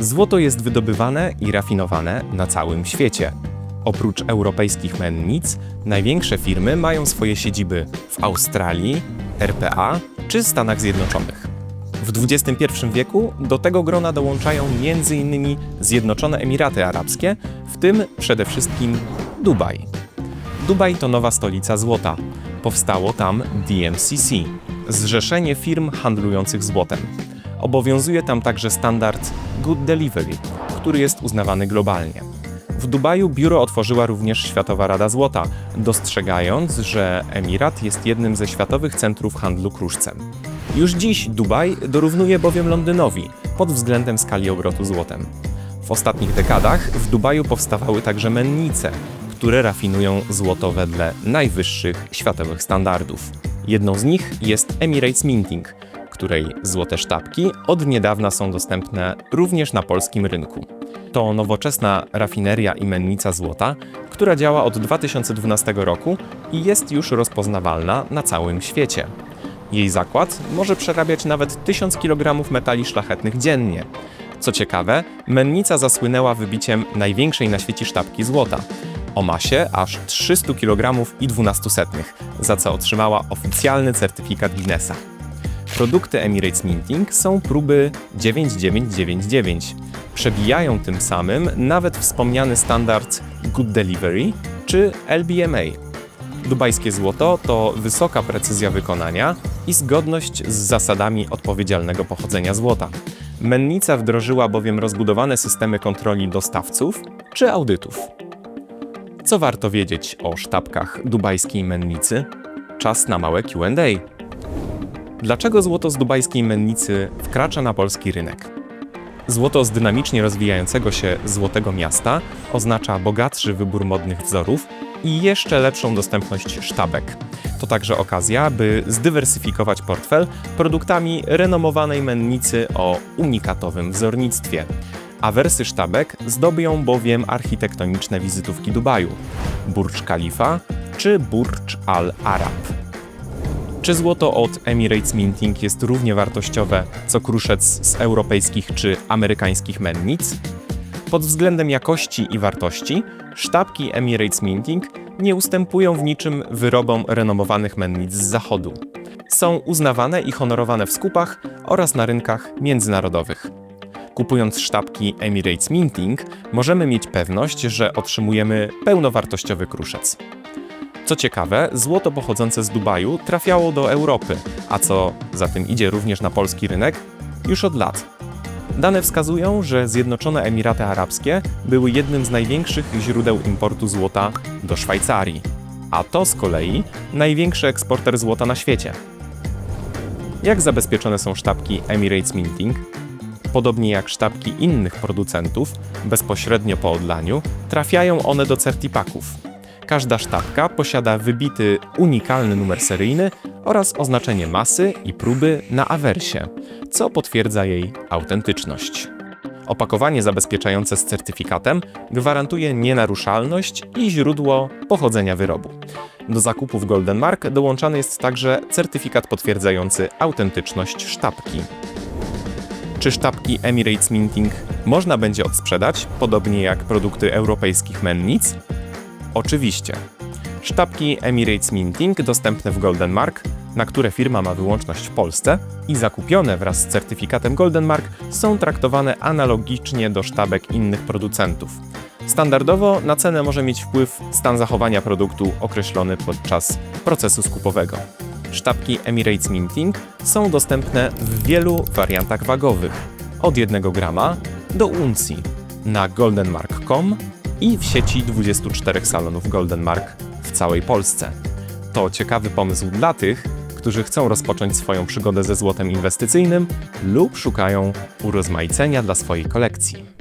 Złoto jest wydobywane i rafinowane na całym świecie. Oprócz europejskich mennic, największe firmy mają swoje siedziby w Australii, RPA czy Stanach Zjednoczonych. W XXI wieku do tego grona dołączają m.in. Zjednoczone Emiraty Arabskie, w tym przede wszystkim Dubaj. Dubaj to nowa stolica złota. Powstało tam DMCC, zrzeszenie firm handlujących złotem. Obowiązuje tam także standard Good Delivery, który jest uznawany globalnie. W Dubaju biuro otworzyła również Światowa Rada Złota, dostrzegając, że Emirat jest jednym ze światowych centrów handlu kruszcem. Już dziś Dubaj dorównuje bowiem Londynowi pod względem skali obrotu złotem. W ostatnich dekadach w Dubaju powstawały także mennice, które rafinują złoto wedle najwyższych światowych standardów. Jedną z nich jest Emirates Minting, której złote sztabki od niedawna są dostępne również na polskim rynku. To nowoczesna rafineria i mennica złota, która działa od 2012 roku i jest już rozpoznawalna na całym świecie. Jej zakład może przerabiać nawet 1000 kg metali szlachetnych dziennie. Co ciekawe, mennica zasłynęła wybiciem największej na świecie sztabki złota o masie aż 300 kg i 12 setnych, za co otrzymała oficjalny certyfikat Guinnessa. Produkty Emirates Minting są próby 9999. Przebijają tym samym nawet wspomniany standard Good Delivery czy LBMA. Dubajskie złoto to wysoka precyzja wykonania i zgodność z zasadami odpowiedzialnego pochodzenia złota. Mennica wdrożyła bowiem rozbudowane systemy kontroli dostawców czy audytów. Co warto wiedzieć o sztabkach dubajskiej mennicy? Czas na małe QA. Dlaczego złoto z dubajskiej mennicy wkracza na polski rynek? Złoto z dynamicznie rozwijającego się złotego miasta oznacza bogatszy wybór modnych wzorów i jeszcze lepszą dostępność sztabek. To także okazja, by zdywersyfikować portfel produktami renomowanej mennicy o unikatowym wzornictwie. Awersy sztabek zdobią bowiem architektoniczne wizytówki Dubaju Burj Khalifa czy Burj Al Arab. Czy złoto od Emirates Minting jest równie wartościowe co kruszec z europejskich czy amerykańskich mennic? Pod względem jakości i wartości, sztabki Emirates Minting nie ustępują w niczym wyrobom renomowanych mennic z zachodu. Są uznawane i honorowane w skupach oraz na rynkach międzynarodowych. Kupując sztabki Emirates Minting, możemy mieć pewność, że otrzymujemy pełnowartościowy kruszec. Co ciekawe, złoto pochodzące z Dubaju trafiało do Europy, a co za tym idzie również na polski rynek, już od lat. Dane wskazują, że Zjednoczone Emiraty Arabskie były jednym z największych źródeł importu złota do Szwajcarii, a to z kolei największy eksporter złota na świecie. Jak zabezpieczone są sztabki Emirates Minting? Podobnie jak sztabki innych producentów, bezpośrednio po odlaniu, trafiają one do certipaków. Każda sztabka posiada wybity unikalny numer seryjny oraz oznaczenie masy i próby na awersie, co potwierdza jej autentyczność. Opakowanie zabezpieczające z certyfikatem gwarantuje nienaruszalność i źródło pochodzenia wyrobu. Do zakupów Golden Mark dołączany jest także certyfikat potwierdzający autentyczność sztabki. Czy sztabki Emirates Minting można będzie odsprzedać, podobnie jak produkty europejskich mennic? Oczywiście. Sztabki Emirates Minting dostępne w Golden Mark, na które firma ma wyłączność w Polsce i zakupione wraz z certyfikatem Golden Mark są traktowane analogicznie do sztabek innych producentów. Standardowo na cenę może mieć wpływ stan zachowania produktu określony podczas procesu skupowego. Sztabki Emirates Minting są dostępne w wielu wariantach wagowych, od 1 grama do uncji, na goldenmark.com i w sieci 24 salonów Golden Mark w całej Polsce. To ciekawy pomysł dla tych, którzy chcą rozpocząć swoją przygodę ze złotem inwestycyjnym lub szukają urozmaicenia dla swojej kolekcji.